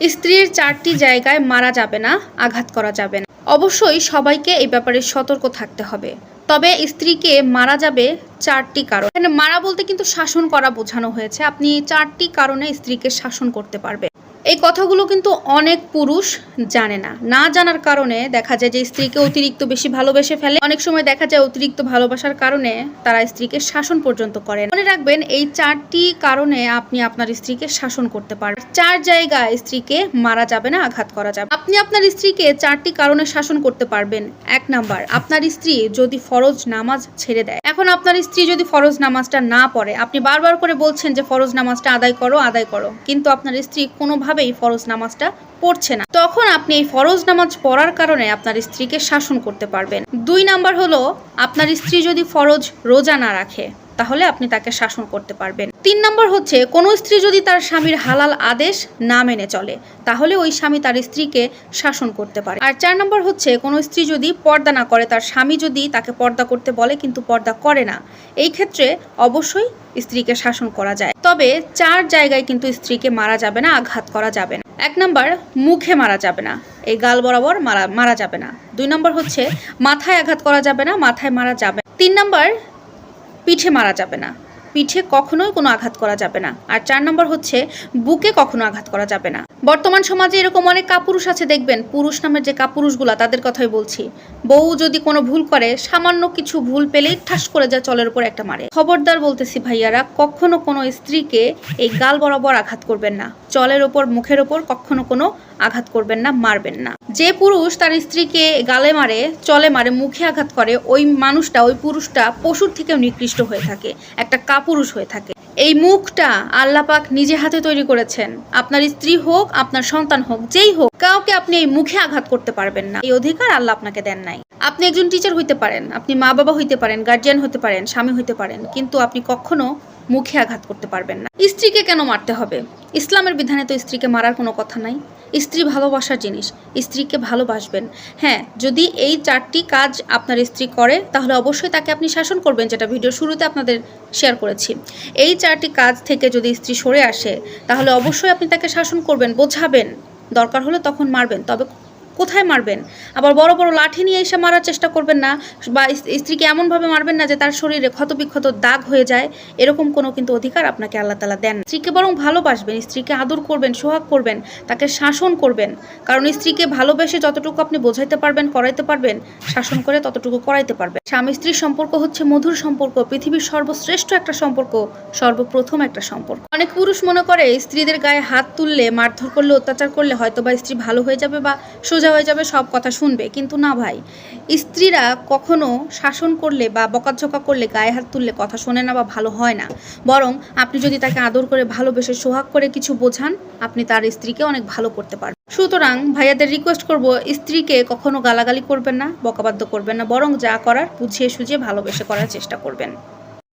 স্ত্রীর চারটি জায়গায় মারা যাবে না, আঘাত করা যাবে না। অবশ্যই সবাইকে এই ব্যাপারে সতর্ক থাকতে হবে। তবে স্ত্রীকে মারা যাবে চারটি কারণ। মারা বলতে কিন্তু শাসন করা বোঝানো হয়েছে। আপনি চারটি কারণে স্ত্রীকে শাসন করতে পারবে এই কথাগুলো কিন্তু অনেক পুরুষ জানে না। না জানার কারণে দেখা যায় যে স্ত্রীকে অতিরিক্ত বেশি ভালোবেসে ফেলে। অনেক সময় দেখা যায় অতিরিক্ত ভালোবাসার কারণে তারা স্ত্রীকে শাসন পর্যন্ত করেন মনে রাখবেন, এই চারটি কারণে আপনি আপনার স্ত্রীকে শাসন করতে পারবেন চার জায়গায় স্ত্রীকে মারা যাবে না, আঘাত করা যাবে আপনি আপনার স্ত্রীকে চারটি কারণে শাসন করতে পারবেন। এক নাম্বার, আপনার স্ত্রী যদি ফরজ নামাজ ছেড়ে দেয়। এখন আপনার স্ত্রী যদি ফরজ নামাজটা না পড়ে, আপনি বারবার করে বলছেন যে ফরজ নামাজটা আদায় করো আদায় করো। কিন্তু আপনার স্ত্রী কোনোভাবেই ফরজ নামাজটা পড়ছে না। তখন আপনি এই ফরজ নামাজ পড়ার কারণে আপনার স্ত্রীকে শাসন করতে পারবেন। দুই নাম্বার হলো, আপনার স্ত্রী যদি ফরজ রোজা না রাখে, তাহলে আপনি তাকে শাসন করতে পারবেন। তিন নম্বর হচ্ছে, কোনো স্ত্রী যদি তার স্বামীর হালাল আদেশ না মেনে চলে, তাহলে ওই স্বামী তার স্ত্রীকে শাসন করতে পারে। আর চার নম্বর হচ্ছে, কোনো স্ত্রী যদি পর্দা না করে, তার স্বামী যদি তাকে পর্দা করতে বলে, কিন্তু পর্দা করে না, এই ক্ষেত্রে অবশ্যই স্ত্রীকে শাসন করা যায়। তবে চার জায়গায় কিন্তু স্ত্রীকে মারা যাবে না, আঘাত করা যাবে না। এক নম্বর, মুখে মারা যাবে না। এই গাল বরাবর মারা মারা যাবে না। দুই নম্বর হচ্ছে, মাথায় আঘাত করা যাবে না, মাথায় মারা যাবে তিন নম্বর, পিঠে মারা যাবে না। পিঠে কখনোই কোনো আঘাত করা যাবে না। আর চার নম্বর হচ্ছে, বুকে কখনো আঘাত করা যাবে না। বর্তমান সমাজে এরকম অনেক কাপুরুষ আছে, দেখবেন, পুরুষ নামের যে কাপুরুষগুলা, তাদের কথাই বলছি। বউ যদি কোনো ভুল করে, সামান্য কিছু ভুল পেলেই ঠাস করে যা চলের উপর একটা মারে। খবরদার বলতেছি ভাইয়ারা, কখনো কোনো স্ত্রীকে এই গাল বরাবর আঘাত করবেন না। চলের ওপর, মুখের ওপর কখনো কোনো আঘাত করবেন না, মারবেন না। যে পুরুষ তার স্ত্রীকে গালে মারে, চলে মারে, মুখে আঘাত করে, ওই মানুষটা, ওই পুরুষটা পশুর থেকেও নিকৃষ্ট হয়ে থাকে, একটা কাপুরুষ হয়ে থাকে। এই মুখটা আল্লাপাক নিজে হাতে তৈরি করেছেন। আপনার স্ত্রী হোক, আপনার সন্তান হোক, যেই হোক, কাউকে আপনি এই মুখে আঘাত করতে পারবেন না। এই অধিকার আল্লাহ আপনাকে দেন নাই। আপনি একজন টিচার হইতে পারেন, আপনি মা বাবা হইতে পারেন গার্জিয়ান হতে পারেন, স্বামী হইতে পারেন, কিন্তু আপনি কখনো মুখে আঘাত করতে পারবেন না। স্ত্রীকে কেন মারতে হবে? ইসলামের বিধানে তো স্ত্রীকে মারার কোনো কথা নাই। স্ত্রী ভালোবাসার জিনিস, স্ত্রীকে ভালোবাসবেন। হ্যাঁ যদি এই চারটি কাজ আপনার স্ত্রী করে, তাহলে অবশ্যই তাকে আপনি শাসন করবেন, যেটা ভিডিও শুরুতে আপনাদের শেয়ার করেছি। এই চারটি কাজ থেকে যদি স্ত্রী সরে আসে, তাহলে অবশ্যই আপনি তাকে শাসন করবেন, বোঝাবেন। দরকার হলে তখন মারবেন, তবে কোথায় মারবেন? আবার বড় বড় লাঠি নিয়ে এসে মারার চেষ্টা করবেন না বা স্ত্রীকে এমনভাবে মারবেন না যে তার শরীরে ক্ষতবিক্ষত দাগ হয়ে যায়, এরকম কোনো কিন্তু অধিকার আপনাকে আল্লাহ তালা দেন স্ত্রীকে বরং ভালোবাসবেন, স্ত্রীকে আদর করবেন, সোহাগ করবেন, তাকে শাসন করবেন। কারণ স্ত্রীকে ভালোবেসে যতটুকু আপনি বোঝাইতে পারবেন, করাইতে পারবেন, শাসন করে ততটুকু করাইতে পারবেন। স্বামী স্ত্রীর সম্পর্ক হচ্ছে মধুর সম্পর্ক, পৃথিবীর সর্বশ্রেষ্ঠ একটা সম্পর্ক, সর্বপ্রথম একটা সম্পর্ক। অনেক পুরুষ মনে করে স্ত্রীদের গায়ে হাত তুললে, মারধর করলে, অত্যাচার করলে হয়তো বা স্ত্রী ভালো হয়ে যাবে বা সোজা হয়ে যাবে, সব কথা শুনবে। কিন্তু না ভাই, স্ত্রীরা কখনো শাসন করলে বা বকাঝকা করলে গায়ে হাত তুললে কথা শোনে না বা ভালো হয় না। বরং আপনি যদি তাকে আদর করে ভালোবেসে সোহাগ করে কিছু বোঝান, আপনি তার স্ত্রীকে অনেক ভালো করতে পারবেন। সুতরাং ভাইয়াদের রিকোয়েস্ট করব, স্ত্রীকে কখনো গালাগালি করবেন না, বকাবাদ্য করবেন না, বরং যা করার বুঝিয়ে সুঝিয়ে ভালোবেসে করার চেষ্টা করবেন।